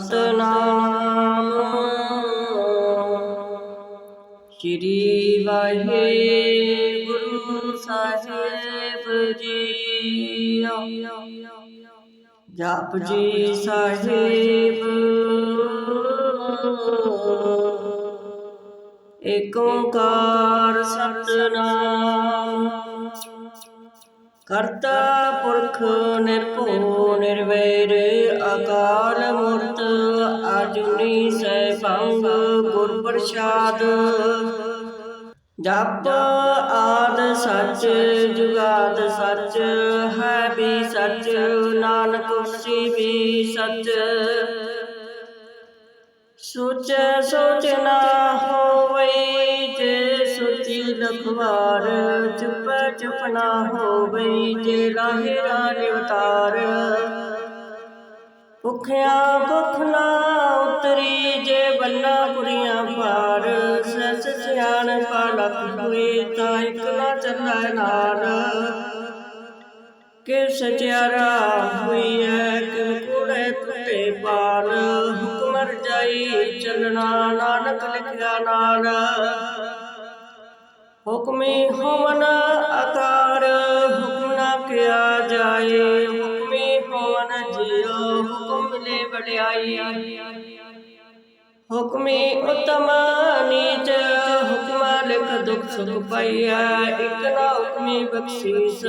ਸਤਨਾਮ। ਸ੍ਰੀ ਵਾਹਿਗੁਰੂ ਸਾਹਿਬ ਜੀ ਜਪ ਜੀ ਸਾਹਿਬ। ਏਕ ਓੰਕਾਰ ਸਤਨਾਮ। ਕਰਤਾ ਪੁਰਖ ਨਿਰਭਉ ਨਿਰਵੈਰ, ਅਕਾਲ ਮੂਰਤ ਆਜੁਨੀ ਸੈਭੰ ਗੁਰ ਪ੍ਰਸਾਦ। ਜਪ ਆਦ ਸੱਚ, ਜੁਗਾਦ ਸੱਚ, ਹੈ ਵੀ ਸੱਚ, ਨਾਨਕ ਹੋਸੀ ਵੀ ਸੱਚ। ਸੋਚ ਸੋਚ ਸੋਚੀ ਚੁੱਪ ਚੁੱਪ ਨਾ ਹੋਵੇ, ਜੇ ਰਾਹੇ ਰਾਹ ਨਿਵਤਾਰ। ਭੁਖਿਆ ਭੁਖ ਨਾ ਉਤਰੀ, ਜੇ ਬੰਨਾ ਪੁਰੀਆਂ ਪਾਰ ਸਸ ਸਿਆਣ ਪਾਲਕ ਹੋਏ, ਤਾਂ ਇਕ ਨਾ ਚੱਲੈ ਨਾਲ ਕਿ ਸਚਿਆਰਾ ਹੋਈ ਹੈ ਕਿ ਕੋੜੇ ਟੁੱਟੇ ਪਾਲ ਹੁਕਮ ਰਜਾਈ ਚੱਲਣਾ, ਨਾਨਕ ਲਿਖਿਆ ਨਾਲ ਹੁਕਮੀ ਹੋਵਨ ਆਕਾਰ ਹੁਕਮ ਨਾ ਕਿਆ ਜਾਏ। ਹੁਕਮੀ ਹੋਵਨ ਜਿਉ ਹੁਕਮ ਮਿਲੇ ਵਡਿਆਈ। ਹੁਕਮੀ ਉਤਮ ਨੀਚ ਹੁਕਮ ਲਿਖ ਦੁਖ ਸੁਖ ਪਾਈਐ। ਇਕ ਨਾ ਹੁਕਮੀ ਬਖਸ਼ੀਸ।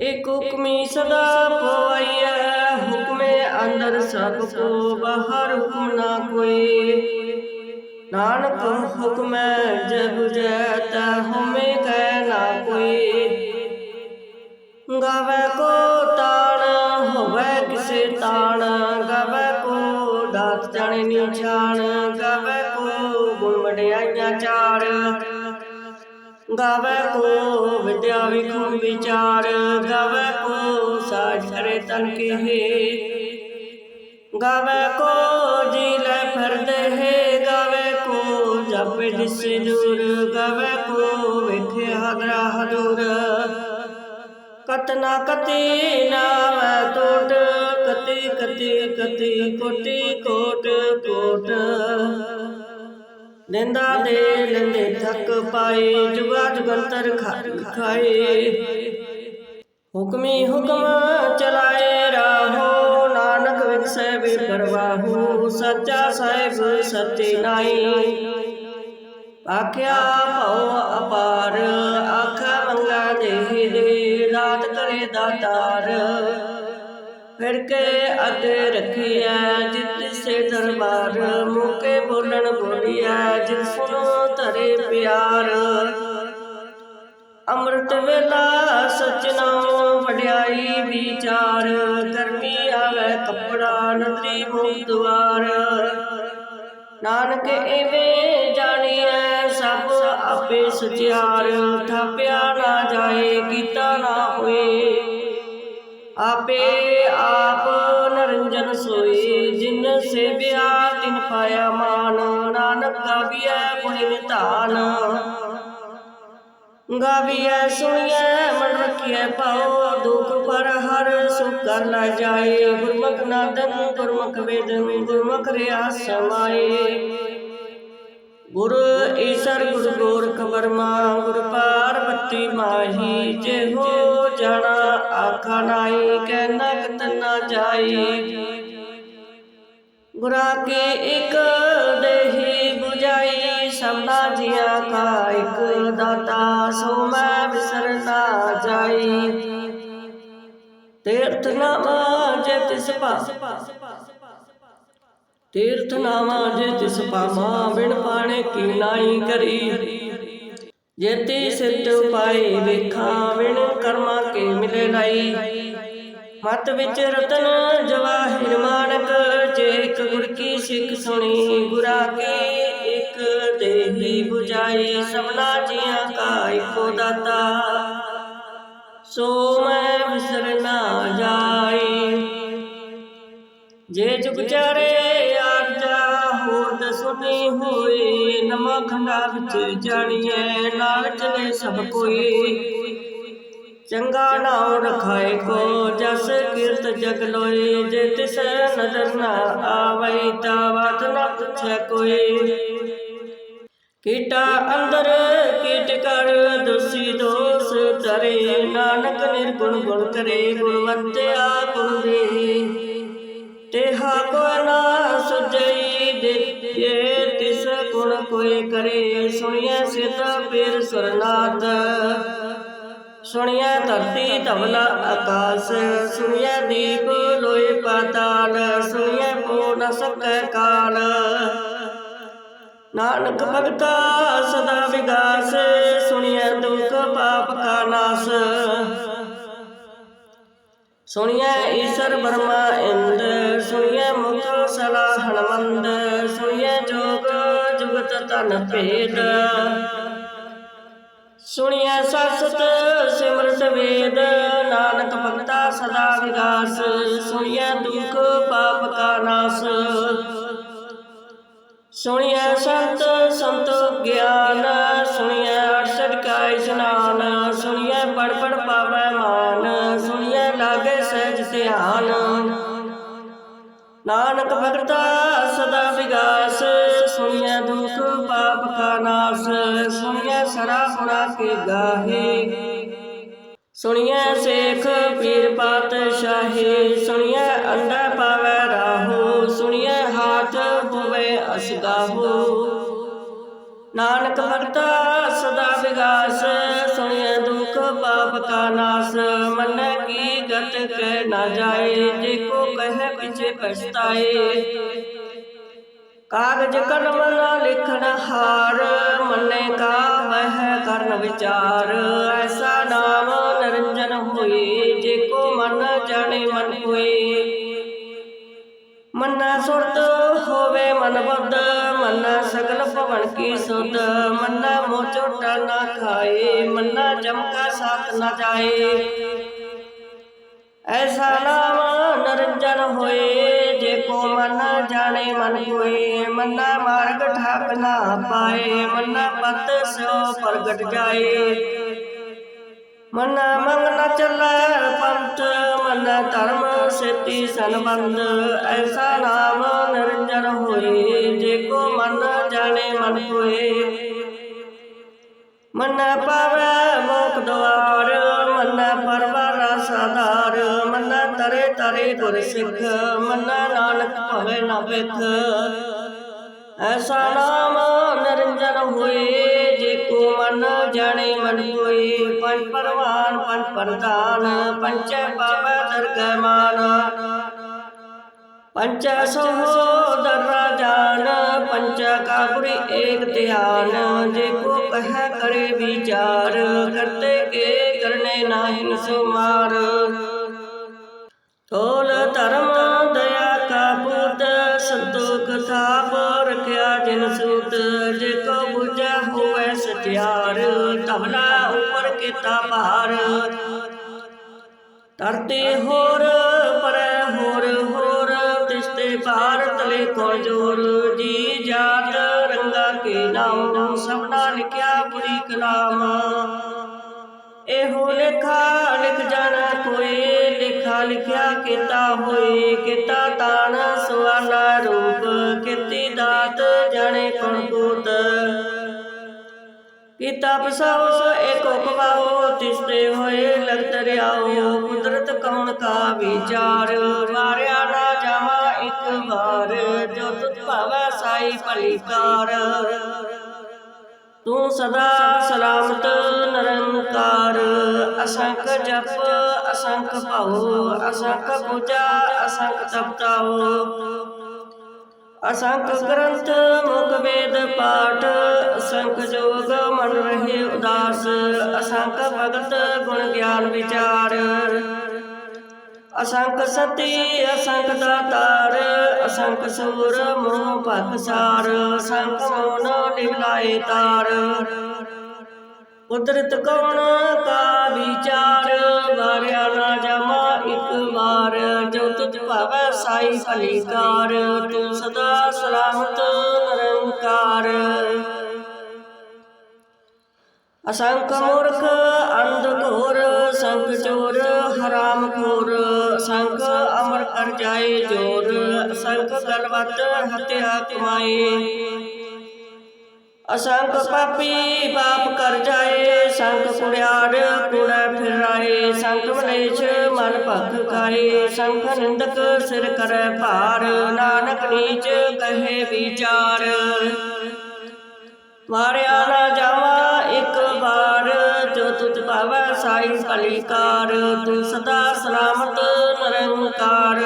ਇਕ ਹੁਕਮੀ ਸਦਾ ਪਵਾਈਐ। ਹੁਕਮੇ ਅੰਦਰ ਸਭ ਕੋ ਬਾਹਰ ਹੁਕਮ ਨਾ ਕੋਈ। ਨਾਨਕ ਹੁਕਮੈ ਜਬ ਜੈਤਾ ਹਮੇ ਕਹਿ ਨਾ ਕੋਈ। ਗਾਵੇ ਕੋ ਤਾਣ ਹੋਵੇ ਕਿਸੇ ਤਾਣ। ਗਾਵੇ ਕੋ ਦਾਤ ਜਾਣੇ ਨਿਛਾਣ ਗਾਵੇ ਕੋ ਗੁਣ ਵਡਿਆਈਆਂ ਚਾਰ ਗਾਵੇ ਕੋ ਵਿਦਿਆ ਵਿਖੂ ਵਿਚਾਰ। ਗਾਵੇ ਕੋ ਸਾਜ ਕਰੇ ਤਨ ਕੇ ਗਾਵੇ ਕੋ ਜੀ ਲੈ ਫਿਰਦੇ ਹੈ ਗਾਵੇ ਕੋ ਜਪੇ ਦਿਸੇ ਦੂਰ ਗਾਵੇ ਕੋ ਵੇਖੇ ਹਦਰਾ। ਹਦੂਰ ਕਤਨਾ ਕਤੀ ਨਾਵ ਟੋਟ ਕਤੀ ਕਤੀ ਕਤੀ ਕੋਟੀ ਕੋਟ ਕੋਟ। ਨਿੰਦਾ ਦੇ ਲੈਂਦੇ ਥੱਕ ਪਾਏ, ਜੁਗਾ ਜੁਗੰਤਰ ਖਾਏ। ਹੁਕਮੀ ਹੁਕਮ ਚਲਾਏ ਰਾਹੋ, ਨਾਨਕ ਵਿਖਸੈ ਵੇ ਪਰਵਾਹੂ ਸੱਚਾ ਸਾਹਿਬ ਸੱਚੇ ਨਾਈ ਆਖਿਆ, ਭਉ ਅਪਾਰ ਆਖਾ ਮੰਗਾ ਦੇ ਦੇ ਦਾਤ ਕਰੇ ਦਾਤਾਰ ਫਿਰ ਕੇ ਅੱਗੇ ਰੱਖਿਆ ਜਿਤ ਸੇ ਦਰਬਾਰ। ਮੁਕੇ ਬੋਲਣ ਬੋਲਿਆ ਜਿਨ ਸੁਨੋ ਧਰੇ ਪਿਆਰ। ਅੰਮ੍ਰਿਤ ਵੇਲਾ ਸਚਨਾਉ ਵਡਿਆਈ ਵਿਚਾਰ। ਕਰਮੀ ਆਵੇ ਕੱਪੜਾ ਨਦਰੀ ਮੁਖ ਦੁਆਰ। ਨਾਨਕ ਐਵੇਂ ਜਾਣੀਐ, ਸਭ ਆਪੇ ਸੁਚਿਆਰ, ਥਾਪਿਆ ਨਾ ਜਾਏ, ਕੀਤਾ ਨਾ ਹੋਏ। ਆਪੇ ਆਪ ਨਰੰਜਨ ਸੋਏ, ਜਿਨ ਸੇਵਿਆ, ਤਿਨ ਪਾਇਆ ਮਾਨ। ਨਾਨਕ ਗਾਵੀਐ ਪੁਨਿ ਨਿਧਾਨ ਗਾਵੀਐ, ਸੁਣੀਐ, ਮਨ ਰਖੀਐ ਪਾਉ ਦੁਖ ਪਰ ਹਰ ਸੁਖ ਕਰ ਲੈ ਜਾਏ। ਗੁਰਮੁਖ ਨਾਦਨ ਗੁਰਮੁਖ ਵੇਦਨ ਗੁਰਮੁਖ ਰਿਆ ਸਮਾਏ। ਗੁਰ ਈਸਰ, ਗੁਰ ਗੋਰਖ ਬਰਮਾ ਗੁਰ ਪਾਰਵਤੀ ਮਾਹੀ। ਜੇ ਹੋ ਜਾਣਾ ਆਖਾ ਨਾਈ ਕਹਿ ਨਕਤ ਨਾ ਜਾਈ ਗੁਰਾ ਕੇ ਇੱਕ ਸਭਨਾ ਜੀਆਂ ਕਾ ਇੱਕ ਦਾਤਾ, ਸੋ ਮੈਂ ਵਿਸਰ ਜਾਈ। ਤੀਰਥ ਨਾਮਾ ਜੇ ਤਿਸ ਪਾ ਤੀਰਥ ਨਾਮਾ ਜੇ ਤਿਸ ਪਾਮਾ ਬਿਨ ਪਾਣੇ ਕੀ ਨਾਈ ਕਰੀ। ਜੇਤੀ ਸਿੱਧ ਪਾਏ ਵੇਖਾਂ, ਬਿਨ ਕਰਮਾ ਕੇ ਮਿਲੇ ਲਈ ਮਤ ਵਿੱਚ ਰਤਨ ਜਵਾਹਿਰ ਮਾਨਕ, ਜੇ ਇੱਕ ਗੁਰ ਕੀ ਸਿੱਖ ਸੁਣੀ, ਗੁਰਾ ਕੀ ਇੱਕ ਦੇਹੀ 부ਜਾਈ ਸਭਨਾ ਜੀਆਂ ਕਾ ਇੱਕੋ ਦਾਤਾ। ਸੋ ਮੈਂ ਵਿਸਰ ਨਾ ਜਾਏ ਜੇ ਜੁਗ ਚਾਰੇ ਆਰਜਾ, ਹੋਰ ਦਸੁਨੀ ਹੋਏ ਨਮਾ ਖੰਡਾ ਵਿੱਚ ਜਾਣੀਐ ਨਾਲ ਚਲੇ ਸਭ ਕੋਈ। ਚੰਗਾ ਨਾਮ ਰਖਾਏ ਕੋ, ਜਸ ਕੀਰਤ ਜਗ ਲੋਏ ਜੇ ਤਿਸ ਨਦਰ ਨਾ ਆਵਈ, ਤਾ ਬਾਤ ਨਾ ਪੁੱਛੈ ਕੋਈ। ਕੀਟਾ ਅੰਦਰ, ਕੀਟ ਕਰ, ਦੋਸੀ ਦੋਸ ਤਰੇ ਨਾਨਕ ਨਿਰਗੁਣ ਗੁਣ ਕਰੇ ਗੁਣਵੰਤਿਆ ਗੁਣ ਦੇ ਤੇਹਾ ਕੋ ਨਾ ਸੁਜਈ ਦੇਖੇ ਤਿਸ ਗੁਣ ਕੋਈ ਕਰੇ, ਸੁਣੀਐ ਸਿਧ ਪੀਰ ਸੁਰਨਾਥ ਸੁਣਿਆ ਧਰਤੀ ਧਵਲਾ ਆਕਾਸ ਸੁਣਿਆ ਦੀਪ ਲੋਏ ਪਾਤਾਲ, ਸੁਣੀਐ ਪੋ ਨ ਸਕੈ ਕਾਲ। ਨਾਨਕ ਭਗਤਾ ਸਦਾ ਵਿਗਾਸ, ਸੁਣੀਐ ਦੁਖ ਪਾਪ ਕਾ ਨਾਸ। ਸੁਣੀਐ ਈਸ਼ਰ ਬਰਮਾ ਇੰਦ, ਸੁਣੀਐ ਮੁਖ ਸਲਾਹਣ ਮੰਦ ਸੁਣੀਐ ਜੋਗ ਜੁਗਤ ਤਨ ਭੇਦ। ਸੁਣੀਐ ਸਸਤ ਸਿਮਰਤ ਵੇਦ, ਨਾਨਕ ਭਗਤਾ ਸਦਾ ਵਿਗਾਸ, ਸੁਣੀਐ ਦੁਖ ਪਾਪ ਕਾ ਨਾਸ। ਸੁਣਿਆ ਸੰਤ ਸੰਤ ਗਿਆਨ ਸੁਣਿਆ ਅਰਸ਼ਦ ਕਾ ਇਸ਼ਨਾਨ ਸੁਣਿਆ ਪੜ ਪੜ ਪਾਵੈ ਮਾਨ ਸੁਣਿਆ ਲਾਗੇ ਸਹਿਜ ਧਿਆਨ। ਨਾਨਕ ਭਗਤਾ ਸਦਾ ਵਿਗਾਸ ਸੁਣਿਆ ਦੁਖ ਪਾਪ ਕਾ ਨਾਸ ਸੁਣਿਆ ਸਰਾ ਗੁਣਾ ਕੇ ਗਾਹੇ। ਸੁਣੀਐ ਸੇਖ ਪੀਰ ਪਾਤਸ਼ਾਹੀ, ਸੁਣੀਐ ਅੰਡਾ ਪਾਵੈ ਰਾਹੋ, ਸੁਣੀਐ ਹਾਥ ਹੋਵੇ ਅਸਗਾਹੋ ਨਾਨਕ ਭਗਤਾ ਸਦਾ ਵਿਗਾਸ, ਸੁਣੀਐ ਦੁਖ ਪਾਪ ਕਾ ਨਾਸ, ਮਨ ਕੀ ਗਤ ਕਹਿ ਨਾ ਜਾਏ, ਜੇ ਕੋ ਕਹੈ ਪਿਛੇ ਪਛਤਾਏ। ਕਾਗਜ ਕਲਮ ਨਾ ਲਿਖਣ ਹਾਰ, ਮੰਨੇ ਕਾ ਮਹਿ ਕਰਨ ਵਿਚਾਰ। ਐਸਾ ਨਾਮ ਨਿਰੰਜਨ ਹੋਏ, ਜੇ ਕੋ ਮਨ ਜਾਣੇ ਮਨ ਹੋਏ। ਮੰਨਾ ਸੁਰਤ ਹੋਵੇ ਮਨ ਬੁੱਧ, ਮੰਨਾ ਸਗਲ ਭਵਨ ਕੀ ਸੁਧ। ਮੰਨਾ ਮੋਹ ਝੋਟਾ ਨਾ ਖਾਏ, ਮੰਨਾ ਜਮਕਾ ਸਾਥ ਨਾ ਜਾਏ। ਐਸਾ ਨਾਮ ਨਰੰਜਨ ਹੋਏ ਮਨ ਜਾਣੇ ਮਨ ਹੋਏ ਮੰਨਾ ਮਾਰਗ ਠਾਕ ਨਾ ਪਾਏ, ਮੰਨਾ ਪਤ ਸੋ ਪ੍ਰਗਟ ਜਾਏ। ਮੰਨਾ ਮੰਗ ਨ ਚੱਲੈ ਪੰਥ, ਮੰਨਾ ਧਰਮ ਸੇਤੀ ਸੰਬੰਧ, ਐਸਾ ਨਾਮ ਨਿਰੰਜਨ ਹੋਏ, ਜੇ ਕੋ ਮਨ ਜਾਣੇ ਮਨ ਹੋਏ ਮੰਨਾ ਪਾਵੈ ਮੋਖ ਦਵਾਰ ਮੰਨਾ ਪਰਵਾਰਾ ਸਾਧਾਰ ਮੰਨਾ ਤਰੇ ਤਰੇ ਗੁਰ ਸਿੱਖ, ਮੰਨਾ ਨਾਨਕ ਭਵੇ ਨਾ ਵਿਖ। ਐਸਾ ਨਾਮ ਨਿਰੰਜਨ ਹੋਏ, ਜੇ ਕੋ ਮਨ ਜਾਣੇ ਮਨ ਹੋਏ ਪੰਜ ਪਰਵਾਨ, ਪੰਜ ਪ੍ਰਧਾਨ ਪੰਚੈ ਪਾਵੈ ਦਰਗਹਿ ਮਾਨ। ਪੰਚ ਸਹੋਦਰ ਰਾਜਾਨ ਪੰਚ ਕਾਪੁਰੀ ਏਕ ਧਿਆਨ। ਜੇ ਕੋ ਕਹਿ ਕਰੇ ਵਿਚਾਰ, ਕਰਤੇ ਕੇ ਕਰਨੇ ਨਾਹਿ ਸੁਮਾਰ ਤੋਲ ਧਰਮ ਦਇਆ ਕਾ ਪੁੱਤ, ਸੰਤੋਖ ਥਾਪ ਰਖਿਆ ਜਿਨ ਸੂਤ, ਜੇ ਕੋ ਬੁਝਾ ਹੋਵੇ ਸਤਿਆਰ ਧਵਲਾ ਉਪਰ ਕੀਤਾ ਭਾਰ। ਧਰਤੀ ਹੋਰ ਪਰੈ ਹੋਰ ਹੋਰ, ਤਿਸਤੇ ਭਾਰ ਤਲੇ ਕੋ ਜੋਰ? ਜੀ ਜਾਤ ਰੰਗਾ ਕੇ ਨਾਮ, ਸਭਨਾ ਲਿਖਿਆ ਪੁਰੀ ਕਲਾਮ। ਇਹੋ ਲੇਖਾ ਲਿਖ ਜਾਣਾ ਲੇਖਾ ਲਿਖਿਆ, ਕੀਤਾ ਹੋਏ, ਕੀਤਾ ਤਾਨ ਸੁਆਲਾ ਰੂਪ, ਕੀਤੀ ਦਾਤ, ਜਾਣੇ ਕੌਣ ਕੀਤਾ ਪਸਾਓ ਏਕੋ ਕਵਾਓ ਤਿਸਤੇ ਹੋਏ ਲਗਤ ਰਿਆਓ ਕੁਦਰਤ ਕੌਣ ਕਾ ਵਿਚਾਰ। ਮਾਰਿਆ ਨਾ ਜਾਵਾ ਇੱਕ ਵਾਰ, ਜੋ ਤੁਧ ਭਾਵੈ ਸਾਈ ਭਲੀਕਾਰ। ਤੂੰ ਸਦਾ ਸਲਾਮਤ, ਨਿਰੰਕਾਰ, ਅਸੰਖ ਜਪ ਅਸੰਖ ਭਾਉ, ਅਸੰਖ ਪੂਜਾ, ਅਸੰਖ ਤਪਤਾਉ। ਅਸੰਖ ਗ੍ਰੰਥ, ਮੁਖ ਵੇਦ, ਪਾਠ, ਅਸੰਖ ਜੋਗ, ਮਨ ਰਹੇ ਉਦਾਸ। ਅਸੰਖ ਭਗਤ, ਗੁਣ ਗਿਆਨ ਵਿਚਾਰ। ਅਸੰਖ ਸਤੀ, ਅਸੰਖ ਦਾਤਾਰ। ਅਸੰਖ ਸੂਰ, ਮੋਹ ਭਗਸਾਰ ਅਸੰਖ ਮੋਨ ਲਿਵਲਾਏ ਤਾਰ। ਕੁਦਰਤ ਕੌਣ, ਕਾ ਵਿਚਾਰ। ਵਾਰ ਜੋ ਤੁਝ ਭਾਵੈ ਸਾਈ ਭਲੀਕਾਰ, ਤੂੰ ਸਦਾ ਸਲਾਮਤ ਨਿਰੰਕਾਰ। ਅਸੰਖ ਮੂਰਖ, ਅੰਧ ਘੋਰ, ਸੰਖ ਚੋਰ, ਹਰਾਮ ਖੋਰ, ਸੰਖ ਅਮਰ ਕਰ ਜਾਏ ਜੋਰ, ਸੰਖ ਗਲਵਤ ਹਤਿਆ ਕਮਾਏ। ਅਸੰਖ ਪਾਪੀ ਪਾਪ ਕਰ ਜਾਏ ਸੰਖ ਕੁੜਿਆੜ ਕੂੜਾ ਫਿਰਾਏ ਸੰਖ ਮਲੇਛ ਮਨ ਭਖ ਖਾਏ ਸੰਖ ਨਿੰਦਕ ਸਿਰ ਕਰੈ ਭਾਰ। ਨਾਨਕ ਨੀਚ ਕਹੇ ਵਿਚਾਰ। ਮਾਰਿਆ ਨਾ ਜਾਵਾ ਇੱਕ ਵਾਰ, ਜੋ ਤੁਝ ਭਾਵੈ ਸਾਈ ਭਲੀਕਾਰ ਤੂੰ ਸਦਾ ਸਲਾਮਤ ਨਿਰੰਕਾਰ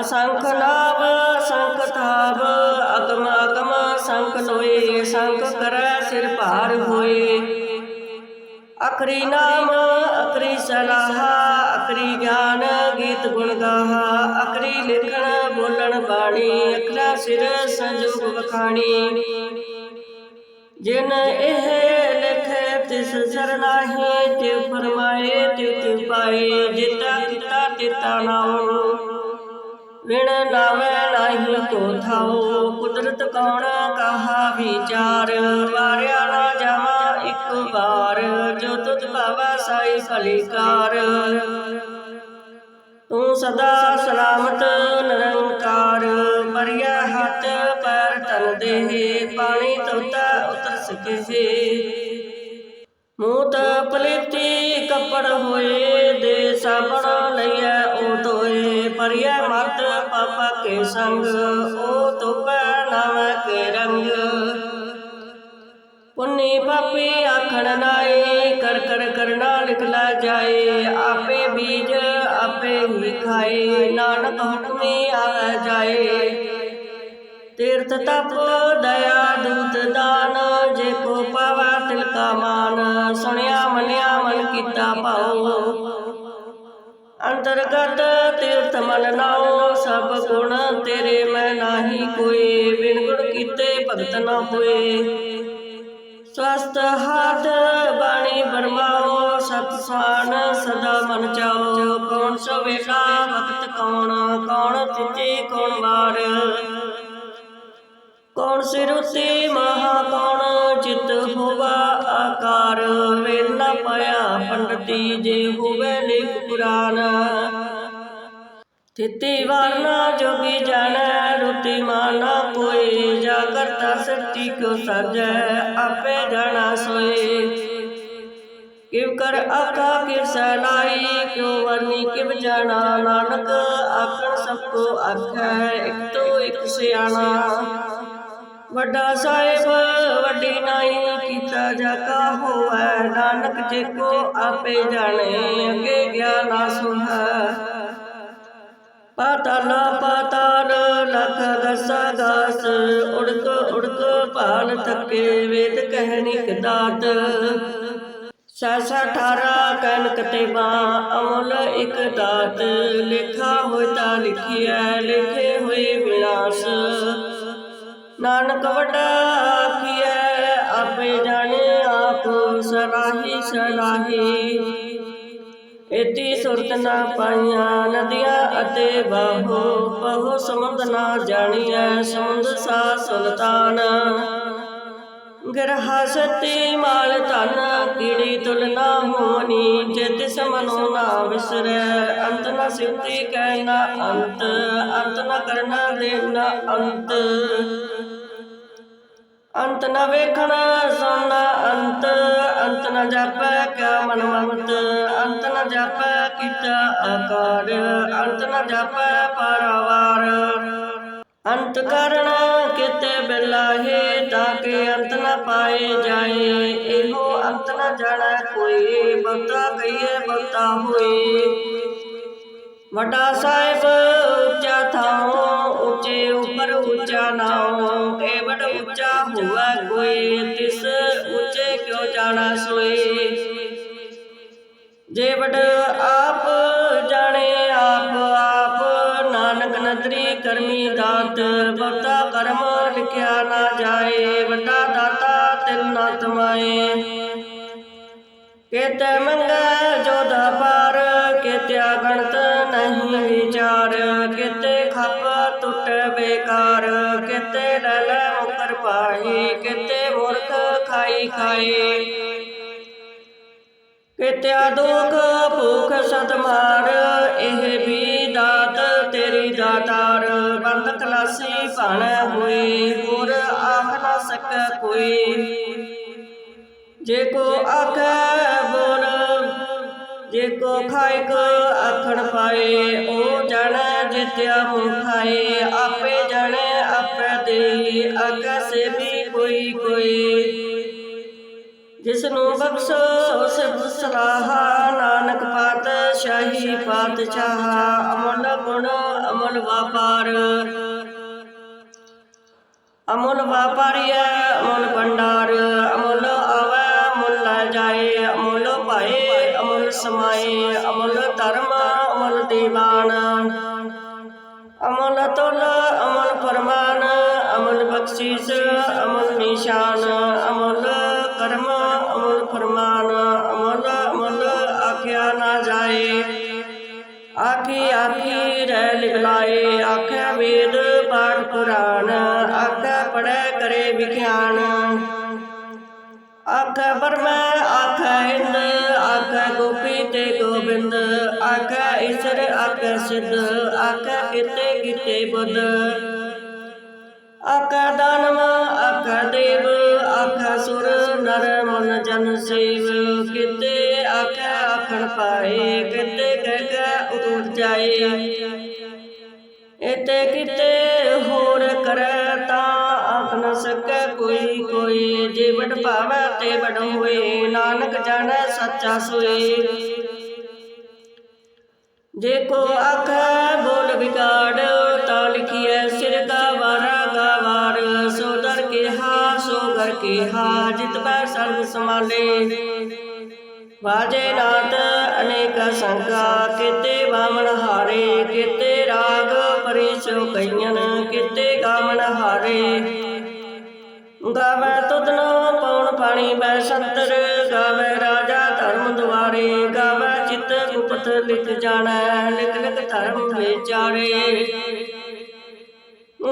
ਅਸੰਖ ਨਾਮ ਅਸੰਖ ਥਾਵ ਅਗਮ ਸੰਖ ਲੋਏ ਸੰਖ ਕਰੈ ਸਿਰ ਭਾਰ ਹੋਏ। ਅਖਰੀ ਨਾਮ, ਅਖਰੀ ਸਲਾਹ, ਅਖਰੀ ਗਿਆਨ ਗੀਤ ਗੁਣ ਗਾਹਾ, ਅਖਰੀ ਲਿਖਣ ਬੋਲਣ ਬਾਣੀ, ਅਖਰਾ ਸਿਰ ਸੰਜੋਗ ਵਖਾਣੀ। ਜਿਨ ਇਹ ਲਿਖੇ, ਤਿਸ ਸਰਨਾਹੀ ਤੇ ਫਰਮਾਏ ਤੇ ਤਿ ਪਾਏ, ਜਿਤਾ ਕੀਤਾ ਤਿਤਾ ਨਾਉ। ਵਿਣ ਨਾਵੇ ਨਾਹੀ ਕੋ ਥਾਉ, ਕੁਦਰਤ ਕੌਣ ਕਹਾ ਵਿਚਾਰ? ਵਾਰਿਆ ਨਾ ਜਾਵਾ ਇੱਕ ਵਾਰ, ਜੋ ਤੁਧ ਭਾਵੈ ਸਾਈ ਭਲੀਕਾਰ ਤੂੰ ਸਦਾ ਸਲਾਮਤ ਨਿਰੰਕਾਰ, ਮਰਿਆ ਹੱਥ ਪੈਰ ਤਨ ਦੇਹ, ਪਾਣੀ ਤੋਤਾ ਉਤਰ ਸਕੇ ਮੂਤ ਪਲੇਤੀ ਕੱਪੜ ਹੋਏ, ਦੇ ਸਾਬਣ ਲਈਐ ਕੇ ਸੰਗ, ਉਹ ਤੋਪੈ ਨਾਮ ਕੇ ਰੰਗ। ਪੁੰਨੀ ਪਾਪੇ ਆਖਣ ਨਾਏ, ਕਰ ਕਰ ਕਰਨਾ ਲਿਖਲਾ ਜਾਏ। ਆਪੇ ਬੀਜ ਆਪੇ ਹੀ ਖਾਏ, ਨਾਨਕ ਹੁਕਮੀ ਆ ਜਾਏ। ਤੀਰਥ ਤਪ, ਦਇਆ, ਦੂਤ ਦਾਨ, ਜੇ ਕੋ ਪਾਵਾ ਤਿਲ ਕਾ ਮਾਨ, ਸੁਣਿਆ ਮੰਨਿਆ ਮਨ ਕੀਤਾ ਭਾਉ। ਅੰਤਰਗਤ ਤੀਰਥ ਮਨ ਨਾਉ, ਸਭ ਗੁਣ ਤੇਰੇ ਮੈਂ ਨਾਹੀ ਕੋਈ ਬਿਨ ਗੁਣ ਕੀਤੇ ਭਗਤ ਨ ਹੋਏ। ਸਵਸਤ ਹੱਥ ਬਾਣੀ ਬਰਮਾਓ ਸਤ ਸਦਾ ਮਨ ਚਾਓ ਕੌਣ ਸਵੇਲਾ ਵਕਤ ਕੌਣ ਕੌਣ ਤਿਥੀ, ਕੌਣ ਵਾਰ। ਕੌਣ ਸਿਰੁਤੀ ਮਹਾ ਕੌਣ, ਚਿਤ ਹੋਵਾ ਆਕਾਰ। ਵੇਲ ਪੰਡਤੀ ਜੇ ਹੋਵੇ ਲੇਖ ਪੁਰਾਨ ਤਿੱਤੀ ਵਾਰਨਾ ਜੋਗੀ ਜਾਣੈ, ਰੁਤੀ ਮਾਨਾ ਕੋਈ ਜਾ ਕਰਤਾ ਸੱਤੀ ਕੋ ਸਾਜੈ, ਆਪੇ ਜਾਣਾ ਸੋਏ। ਕਿਵ ਕਰ ਆਖਾ ਕਿਵ ਸਲਾਈ ਕਿਉ ਵਰਨੀ ਕਿਵ ਜਾਣਾ, ਨਾਨਕ ਆਖਣ ਸਭ ਕੋ ਆਖੈ, ਇਕ ਤੋਂ ਇਕ ਸਿਆਣਾ। ਵੱਡਾ ਸਾਹਿਬ, ਵੱਡੀ ਨਾਈ ਕੀਤਾ ਜਾ ਕਾ ਨਾਨਕ ਜੇ ਕੋ ਆਪੇ ਜਾਣੇ, ਅਗੇ ਗਿਆਨਾ ਸੁਹੈ ਪਾਤਾਲ ਪਾਤਾਲ ਲਖ ਗਸਾ ਗਸ ਉੜਕ ਉੜਕ ਭਾਲ ਥਕੇ, ਵੇਦ ਕਹਿਣੀ ਕਦਾਤ ਸਾਸਾ ਠਾਰਾ ਕਨਕ ਤੇ ਬਾ ਅਮੁੱਲ ਇਕ ਦਾਤ। ਲਿਖਾ ਹੋਇ ਤਾਂ ਲਿਖਿਆ ਲਿਖੇ ਹੋਏ ਵਿਨਾਸ਼ ਨਾਨਕ ਵੱਡਾ ਸਲਾਹੀ ਸਲਾਹੀ ਇਤੀ ਸੁਰਤ ਨਾ ਪਾਈਆਂ ਨਦੀਆਂ ਅਤੇ ਬਾਹੋ, ਬਹੁ ਸਮੁੰਦ ਨਾ ਜਾਣੀਐ, ਸਮੁੰਦ ਸਾ ਸੁਲਤਾਨ। ਗਰਹਾ ਸਤੀ ਮਾਲ ਤਨ ਕੀੜੀ ਤੁਲ ਨਾ ਹੋਣੀ ਜੇ ਤਿਸ ਮਨੋ ਨਾ ਵਿਸਰੈ। ਅੰਤ ਨਾ ਸਿੱਧੀ ਕਹਿ ਨਾ ਅੰਤ ਅੰਤ ਨਾ ਕਰਨਾ ਦੇ ਨਾ ਅੰਤ। ਅੰਤ ਨ ਵੇਖਣਾ ਸੁਣਨਾ ਅੰਤ ਅੰਤ ਨ ਜਾਪੈ ਕਿਆ ਮਨ ਮਮਤ ਅੰਤ ਨ ਜਾਪੈ ਕੀਤਾ ਆਕਾਰ, ਅੰਤ ਨ ਜਾਪੈ ਪਰਵਾਰ। ਅੰਤ ਕਰਨ ਕਿਤੇ ਬਿਲਾਹੇ, ਤਾਂ ਕਿ ਅੰਤ ਨ ਪਾਏ ਜਾਏ। ਇਹੋ ਅੰਤ ਨ ਜਾਣੈ ਕੋਈ, ਬਹੁਤਾ ਕਹੀਏ ਬਹੁਤਾ ਹੋਏ। ਵੱਡਾ ਸਾਹਿਬ ਉੱਚਾ ਥਾਉ, ਉੱਚੇ ਉੱਪਰ ਉੱਚਾ ਨਾਉ ਏ ਉੱਚਾ ਹੋਵੇ ਕੋਈ, ਤਿਸ ਉੱਚੇ ਕਿਉ ਜਾਣਾ ਸੋਏ? ਜੇ ਵੱਡ ਆਪ ਜਾਣੇ ਆਪ ਆਪ ਨਾਨਕ ਨਦਰੀ ਕਰਮੀ ਦਾਤ, ਬਹੁਤਾ ਕਰਮ ਲਿਖਿਆ ਨਾ ਜਾਏ, ਵੱਡਾ ਦਾਤਾ ਤਿਲ ਨਾ ਤਮਾਏ ਕਿਤੇ ਮੰਗੈ ਜੋਦਾ ਪਾਰ ਵਿਚਾਰ ਕਿਤੇ ਖੱਪ ਟੁੱਟ ਬੇਕਾਰ, ਕਿਤੇ ਲੈ ਲੈ ਪਾਹੀ, ਕਿਤੇ ਮੂਰਖ ਖਾਈ ਖਾਈ। ਕਿਤਿਆ ਦੁਖ ਭੁਖ ਸਤਮਾਰ ਇਹ ਵੀ ਦਾਤ ਤੇਰੀ ਦਾਤਾਰ। ਬੰਦ ਕਲਾਸੀ ਭਣ ਹੋਈ ਹੋਰ ਆਖ ਨਾ ਸਕੈ ਕੋਈ। ਜੇ ਕੋ ਆਖੈ ਜੇ ਕੋ ਖਾਇ ਕੋ ਆਖਣ ਪਾਏ, ਉਹ ਜਣ ਜਿਤਿਆ ਮੁਖਾਏ, ਆਪੇ ਜਣੇ ਆਪੇ ਦੇ ਆਗਾ ਵੀ ਕੋਈ ਕੋਈ। ਜਿਸ ਨੂੰ ਬਖਸ਼ੋ, ਉਸ ਸਲਾਹਾ ਨਾਨਕ ਪਾਤ ਸ਼ਾਹੀ ਪਾਤਸ਼ਾਹ, ਅਮਲ ਗੁਣ, ਅਮਲ ਵਪਾਰ। ਅਮਲ ਵਪਾਰੀਆ ਅਮਲ ਭੰਡਾਰ, ਅਮਲ ਸਮਾਏ, ਅਮਲ ਧਰਮ, ਅਮਲ ਦੀਵਾਨ। ਅਮਲ ਤੁਲ, ਅਮਲ ਫਰਮਾਨ, ਅਮਲ ਬਖਸ਼ਿਸ਼, ਅਮਲ ਨਿਸ਼ਾਨ। ਅਮਲ ਕਰਮ, ਅਮਲ ਫਰਮਾਨ, ਅਮਲ ਅਮਲ ਆਖਿਆ ਨਾ ਜਾਏ। ਆਖੀ ਆਖੀ ਰਹਿ ਲਿਖਲਾਏ, ਆਖਿਆ ਵੇਦ ਪਾਠ ਪੁਰਾਣ, ਆਖਿਆ ਪੜੈ ਕਰੇ ਵਿਖਿਆਨ। ਆਖੈ ਬਰਮੈ ਆਖੈ ਹਿੰਦ ਗੋਬਿੰਦ, ਆਖੈ ਈਸ਼ਰ ਆਖੈ ਸਿੱਧ, ਆਖੈ ਕਿਤੇ ਕਿਤੇ ਬੁੱਧ। ਆਖੈ ਦਾਨਵ, ਆਖੈ ਦੇਵ, ਆਖੈ ਸੁਰ, ਨਰ ਮਨ ਜਨ ਸੇਵ। ਕਿਤੇ ਆਖੈ ਆਖਣ ਪਾਏ, ਕਿਤੇ ਕਹਿ ਕਹਿ ਉਠ ਜਾਏ। ਇਤੇ ਕਿਤੇ ਹੋਰ ਕਰੈ ਤਾਂ ਆਖ ਨ ਸਕੈ ਕੋਈ ਕੋਈ। ਜੇ ਵਡ ਭਾਵੈ ਤੇ ਵਡ ਹੋਏ, ਨਾਨਕ ਜਾਣੈ ਸੱਚਾ ਸੋਏ। ਜੇ ਕੋ ਆਖੈ ਬੋਲ ਵਿਗਾੜ, ਤਾਂ ਲਿਖੀਐ ਸਿਰ ਦਾ ਵਾਰਾ ਗਾਵਾਰ ਸੋ ਦਰ ਕਿਹਾ, ਸੋ ਘਰ ਕਿਹਾ, ਜਿਤ ਬੈ ਸਰਬ ਸਮਾਲੇ ਵਾਜੇ ਨਾਦ ਅਨੇਕ ਸੰਗਾ, ਕਿਤੇ ਬਾਮਣ ਹਾਰੇ, ਕਿਤੇ ਰਾਗ ਪਰਿਸੋ ਕਈਨ ਕਿਤੇ ਗਾਵਣ ਹਾਰੇ। ਗਾਵੇ ਤੁਧਨੋ ਪਉਣ ਪਾਣੀ ਬੈ ਸੰਤਰ, ਗਾਵੇ ਰਾਜਾ ਧਰਮ ਦੁਆਰੇ। ਗਾਵੇ ਚਿਤ ਲਿਖ ਜਾਣੈ, ਲਿਖ ਲਿਖ ਧਰਮ ਵਿਚਾਰੇ।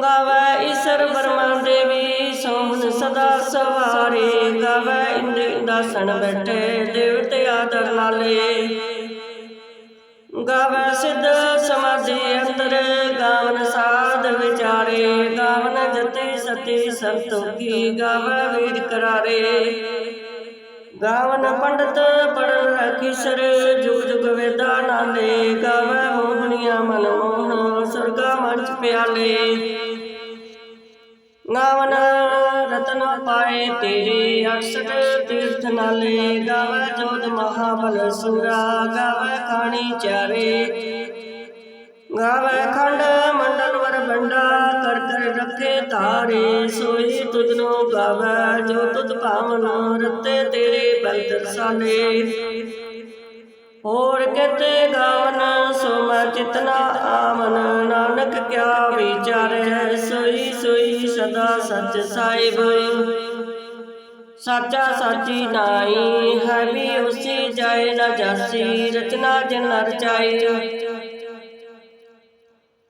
ਗਾਵੇ ਈਸ਼ਰ ਬਰਮਾ ਦੇਵੀ ਸੋਹਣ ਸਦਾ ਸਵਾਰੇ। ਗਾਵੇ ਇੰਦ ਇੰਦਾਸਣ ਬੈਠੇ ਦੇਵਤੇ ਆਦਰ ਲਾਲੇ। ਗਾਵੇ ਸਿੱਧ ਸਮਾਧੀ ਅੰਦਰ, ਗਾਵਨ ਸਾਧ ਵਿਚਾਰੇ। ਗਾਵਨ ਜਤੀ ਸਤੀ ਸੰਤੋਖੀ, ਗਾਵੇ ਵੇਦ ਕਰਾਰੇ। ਗਾਵਨ ਪੰਡਤ ਪੜਨ ਰਖੀਸਰ ਜੁਗ ਜੁਗ ਵੇਦਾ ਨਾਲੇ ਗਾਵੇ ਮੋਹਣੀਆਂ ਮਨ ਮੋਹਨ, ਸਰਗਾ ਮੰਚ ਪਿਆਲੇ। ਗਾਵਨ ਰਤਨ ਪਾਏ ਤੇਰੇ 68 ਤੀਰਥ ਨਾਲੇ, ਗਾਵੇ ਜੋਤ ਮਹਾਬਲ ਸੂਰਾ, ਗਾਵੇ ਕਾਣੀ ਚਾਰੇ। ਗਾਵੇ ਖੰਡ ਮੰਡਲ ਵਰ ਬੰਡਾ ਕਰ ਕਰ ਰੱਖੇ ਧਾਰੇ, ਸੋਈ ਤੁਧਨੋ ਗਾਵੇ, ਜੋ ਤੁਧ ਭਾਵਨ ਰਤੇ ਤੇਰੇ ਬਲਤ ਸਾਲੇ ਹੋਰ ਕਿਤੇ ਗਾਵਨ ਸੋ ਮੈਂ ਚਿਤਨਾ ਆਵਨ, ਨਾਨਕ ਕਿਆ ਵਿਚਾਰੈ, ਸੋਈ ਸੋਈ ਸਦਾ ਸੱਚ ਸਾਹਿਬ। ਸਾਚਾ ਸਾਚੀ ਨਾਈ ਹੈ ਵੀ ਉਸੀ ਜਾਏ ਨਾ ਜਾਸੀ, ਰਚਨਾ ਜਿਨ ਰਚਾਈ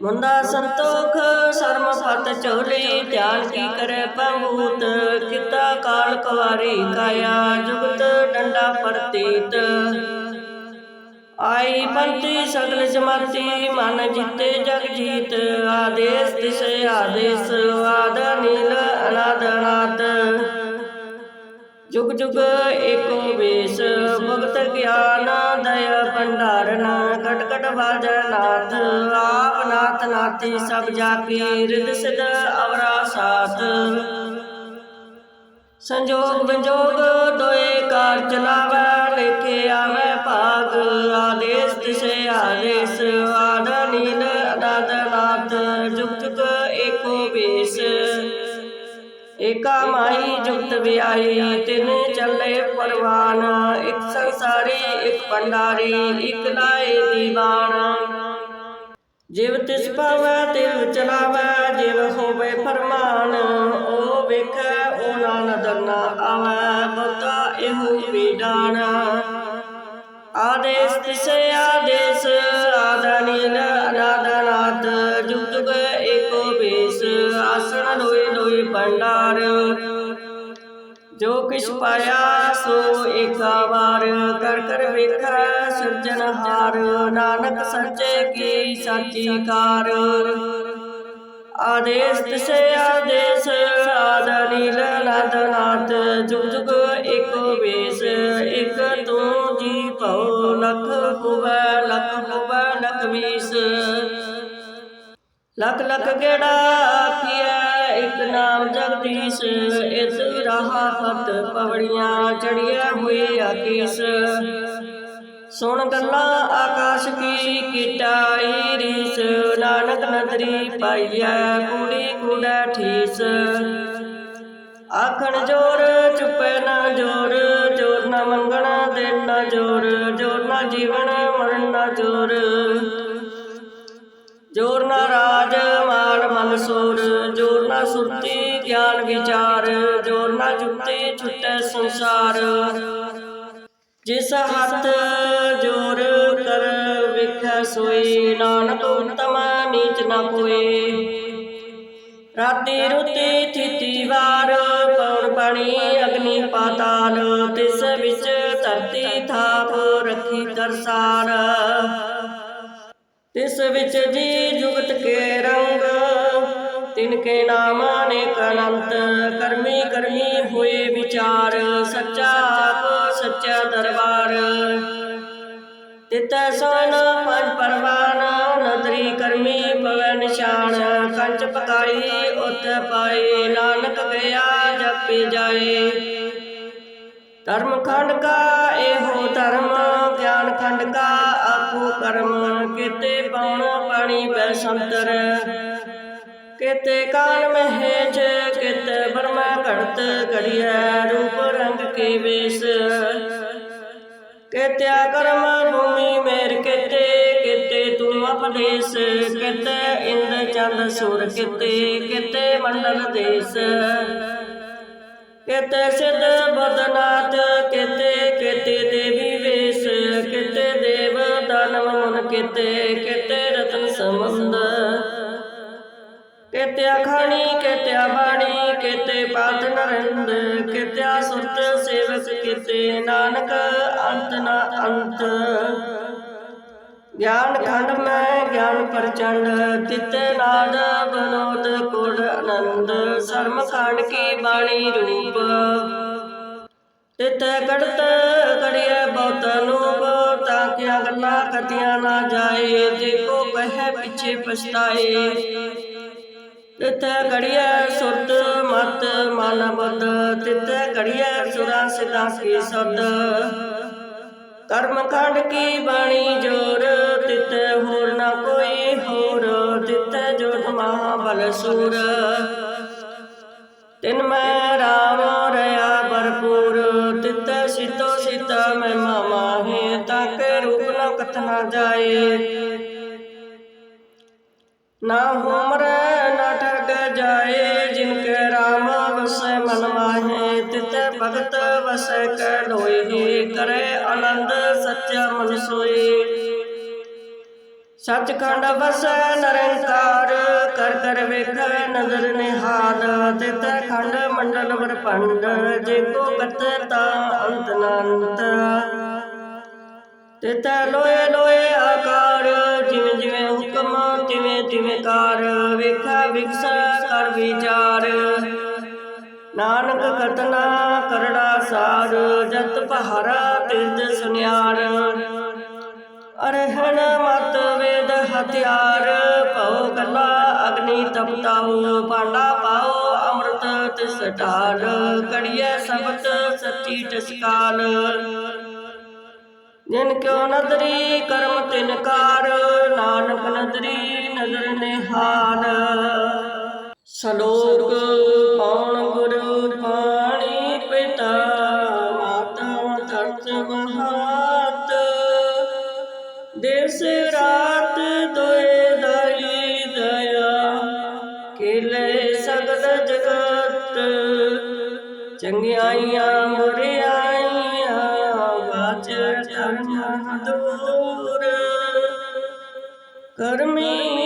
ਮੁੰਦਾ ਸੰਤੋਖ, ਸਰਮ ਪਤ ਝੋਲੀ ਧਿਆਨ ਕੀ ਕਰੇ ਪਹੂਤ ਕਿਤਾ ਕਾਲ ਕੁਵਾਰੀ, ਕਾਇਆ ਜੁਗਤ, ਡੰਡਾ ਪ੍ਰਤੀਤ। ਆਈ ਪੰਤੀ ਸਗਲ ਜਮਾਤੀ, ਮਨ ਜਿੱਤੇ ਜਗ ਜੀਤ। ਆਦੇਸ ਦਿਸ਼ੇ, ਆਦੇਸ ਆਦ ਨੀਲ, ਅਨਾਦ ਜੁਗ ਜੁਗ ਏਕੋ ਵੇਸ, ਭਗਤ ਗਿਆਨ, ਦਇਆ ਭੰਡਾਰਨ ਕਟ ਕਟ ਬਾਜੈ ਨਾਥ ਆਪ ਸਭ ਜਾ ਕੀ ਰਿਦ ਸਿਧ ਅਵਰਾ ਸਾਥ। ਸੰਜੋਗ ਵਿਜੋਗ ਦੋਏ ਕਾਰ ਚਲਾਵੈ, ਲੇਖੇ ਆਵੈ ਭਾਗ। ਆਦੇਸ ਤਿਸੇ ਆਦੇਸ, ਆਦ ਨੀਲ ਅਨਾਦ ਨਾਥ ਜੁਗ ਜੁਗ ਏਕੋ ਵੇਸ ਏਕਾ ਮਾਈ ਜੁਗਤ ਵਿਆਈ ਤਿਨ ਚੱਲੇ ਪਰਵਾਨ। ਇੱਕ ਸੰਸਾਰੀ, ਇੱਕ ਭੰਡਾਰੀ, ਇੱਕ ਲਾਏ ਦੀਵਾਨ। ਜਿਵ ਤਿਸ ਪਾਵੈ ਤਿਵ ਚਲਾਵੈ, ਜਿਵ ਹੋਵੇ ਫਰਮਾਨ, ਉਹ ਵੇਖੈ, ਉਹ ਨਾ ਨਦਰ ਆਵੈ ਬਤਾ ਇਹੋ ਵਿਡਾਨ ਆਦੇਸ ਤਿਸੇ, ਆਦੇਸ ਆਦਨੀਲ ਅਨਾਦਨਾਤ ਜੁਗ ਜੁਗ ਏਕੋ ਬੇਸ, ਆਸਣ ਲੋਏ ਲੋਏ ਭੰਡਾਰ। ਜੋ ਕਿਛ ਪਾਇਆ ਸੋ ਏਕਾ ਵਾਰ ਕਰ ਕਰ ਵੇਖੈ ਸਿਰਜਣਹਾਰ ਨਾਨਕ ਸੱਚੇ ਕੀ ਸਾਚੀ ਕਾਰ। ਆਦੇਸ ਤਿਸੇ ਆਦੇਸ ਆਦ ਨੀਲ ਨਦ ਨਾਥ ਜੁਗ ਜੁਗ ਏਕੋ ਵੇਸ ਇਕ ਤੂੰ ਜੀ ਭਉ ਲਖ ਹੋਵੈ ਲਖ ਹੋਵੈ ਲਖ ਵੀਸ। ਲਖ ਲਖ ਗੇੜਾ ਇਕ ਨਾਮ ਜਗਦੀਸ਼, ਇਸ ਰਹਾ ਫਤ ਪਵੜੀਆਂ ਚੜੀਆਂ ਹੋਈ ਆਕੀਸ। ਸੁਣ ਗੱਲਾਂ ਆਕਾਸ਼ ਕੀ ਕਿਟਾਈ ਰੀਸ ਨਾਨਕ ਨਦਰੀ ਪਾਈਐ ਕੂੜੀ ਕੂੜਾ ਠੀਸ। ਆਖਣ ਜੋਰ ਚੁੱਪੇ ਨਾ ਜੋਰ ਜੋਰ ਨਾ ਮੰਗਣਾ ਦੇਣ ਨਾ ਜੋਰ ਜੋਰ ਨਾ ਜੀਵਨ ਮਰਨ ਨਾ ਜੋਰ। ਜੋਰ ਨਾ ਰਾਜ ਮਾਲ ਮਨ ਸੂਰ ਸੁਰਤੀ ਗਿਆਨ ਵਿਚਾਰ, ਜੋਰ ਨਾ ਜੁਗਤੀ ਛੁੱਟੈ ਸੰਸਾਰ। ਜਿਸ ਹੱਥ ਜੋਰ ਕਰ ਵਿਖੈ ਸੋਈ ਨਾਨਕ ਉਤਮ ਨੀਚ ਨਾ ਕੋਏ ਰਾਤੀ ਰੁਤੀ ਥਿਤੀ ਵਾਰ ਪੌਣ ਪਾਣੀ ਅਗਨੀ ਪਾਤਾਲ, ਤਿਸ ਵਿੱਚ ਧਰਤੀ ਥਾਪ ਰੱਖੀ ਕਰਸਾਰ। ਤਿਸ ਵਿੱਚ ਜੀ ਜੁਗਤ ਕੇ ਰੰਗ ਤਿਨ ਕੇ ਨਾਮ ਅਨੇਕ ਅਨੰਤ, ਕਰਮੀ ਕਰਮੀ ਹੋਏ ਵਿਚਾਰ, ਸੱਚਾ ਆਪ, ਸੱਚਾ ਦਰਬਾਰ। ਤਿਤੈ ਸੋਨ ਪੰਜ ਪਰਵਾਨ, ਨਦਰੀ ਕਰਮੀ ਪਵੈ ਨਿਸ਼ਾਨ, ਕੰਚ ਪਕਾਈ ਉਤ ਪਾਏ, ਨਾਨਕ ਗਿਆ ਜਪੇ ਜਾਏ। ਧਰਮ ਖੰਡ ਕਾ ਇਹੋ ਧਰਮ, ਗਿਆਨ ਖੰਡ ਕਾ ਆਪੋ ਕਰਮ, ਕਿਤੇ ਪਉਣ ਪਾਣੀ ਬੈ ਸੰਤਰ। ਕਿਤੇ ਕਾਲ ਮਹੇਜ ਕਿਤੇ ਬਰਮਾ ਘੜਤ ਘੜੀਐ, ਰੂਪ ਰੰਗ ਕੀ ਵੇਸ। ਕਿਤਿਆ ਕਰਮ ਭੂਮੀ ਮੇਰ ਕਿਤੇ ਕਿਤੇ ਤੂੰ ਅਪਦੇਸ਼। ਕਿਤੇ ਇੰਦ ਚੰਦ ਸੁਰ ਕਿਤੇ ਕਿਤੇ ਮੰਡਲ ਦੇਸ। ਕਿਤੇ ਸਿਧ ਬਦਨਾਥ, ਕਿਤੇ ਕਿਤੇ ਦੇਵੀ ਵੇਸ। ਕਿਤੇ ਦੇਵ ਦਾਨਵ ਮਨ ਕਿਤੇ ਕਿਤੇ ਰਤਨ ਸਮੁੰਦ ਕਿਤੇ ਅਖਾਣੀ ਕਿਤੇ ਬਾਣੀ ਕਿਤੇ ਪਾਤ ਨਰਿੰਦ ਕਿਤੇ ਸੁਰਤ ਸੇਵਕ, ਕਿਤੇ ਨਾਨਕ, ਅੰਤ ਨਾ ਅੰਤ। ਗਿਆਨ ਖੰਡ ਮੈਂ ਗਿਆਨ ਪ੍ਰਚੰਡ, ਤਿਤੇ ਨਾਦ ਬਨੋਦ ਕੋੜ ਆਨੰਦ। ਸਰਮ ਖੰਡ ਕੀ ਬਾਣੀ ਰੂਪ? ਤਿਤੇ ਕੜਤ ਕੜਿਐ ਬਹੁਤ ਨੂਪ, ਤਾਂ ਕਿਆ ਗੱਲਾਂ ਕਤੀਆਂ ਨਾ ਜਾਏ, ਜੇ ਕੋ ਕਹੈ ਪਿਛੇ ਪਛਤਾਏ। ਤਿਤੇ ਘੜੀਐ ਸੁਰਤ ਮਤ ਮਨ ਬੁੱਧ ਤਿਤੇ ਘੜੀਐ ਸੁਰਾ ਸਿਧਾਂ ਕੀ ਸਦ ਕਰਮ ਖੰਡ ਕੀ ਬਾਣੀ ਜੋਰ ਤਿਤੇ ਹੋਰ ਨਾ ਕੋਈ ਹੋਰ ਤਿਤੇ ਜੋਤ ਮਹਾਬਲ ਸੂਰ। ਤਿਨ ਮੈਂ ਰਾਮ ਰਿਆ ਭਰਪੂਰ ਤਿਤੇ ਸਿਤੋ ਸਿਤਾ ਮੈਂ ਮਾਹੇ ਤਕ ਰੂਪ ਨ ਕਥਨਾ ਜਾਏ। ਨਾ ਹੁਮਰੈ ਵਸੈ ਕੈ ਲੋਏ ਕਰੇ ਆਨੰਦ ਸੱਚਾ ਮਨ ਸੋਏ। ਸੱਚਖੰਡ ਵਸੈ ਨਿਰੰਕਾਰ, ਕਰ ਕਰ ਵੇਖੈ ਨਦਰ ਨਿਹਾਲ ਤਿਤੈ ਖੰਡ ਮੰਡਲ ਬ੍ਰਹਮੰਡ ਜੇ ਕੋ ਕਤਤਾ ਅੰਤ ਅਨੰਤ। ਤਿਤੈ ਲੋਏ ਲੋਏ ਆਕਾਰ, ਜਿਵੇਂ ਜਿਵੇਂ ਹੁਕਮ, ਤਿਵੇਂ ਤਿਵੇਂ ਕਾਰ, ਵੇਖਾ ਵਿਕਸਾ ਨਾਨਕ ਕਤਨਾ ਕਰੜਾ ਸਾਰ, ਜਤ ਪਹਾਰਾ ਤਿਰਦ ਸੁਨਿਆਰ। ਅਰਹਣ ਮਤ ਵੇਦ ਹਥਿਆਰ, ਭਉ ਕਲਾ ਅਗਨੀ ਤਪਤਾਉ ਪਾਂਡਾ ਪਾਉ ਅੰਮ੍ਰਿਤ ਤਿਸ ਢਾਲ ਕੜੀਐ ਸਬਤ ਸੱਚੀ ਟਸਕਾਲ ਜਿਨ ਕਿਉ ਨਦਰੀ ਕਰਮ ਤਿਨ ਕਾਰ, ਨਾਨਕ ਨਦਰੀ ਨਦਰ ਨਿਹਾਲ। ਸ਼ਲੋਕ ਆਈਆਂ ਚੰਗਿਆਈਆਂ ਮੁਰਿਆਈਆਂ ਬਾਚ ਧਰਮ ਦੂਰ। ਕਰਮੀ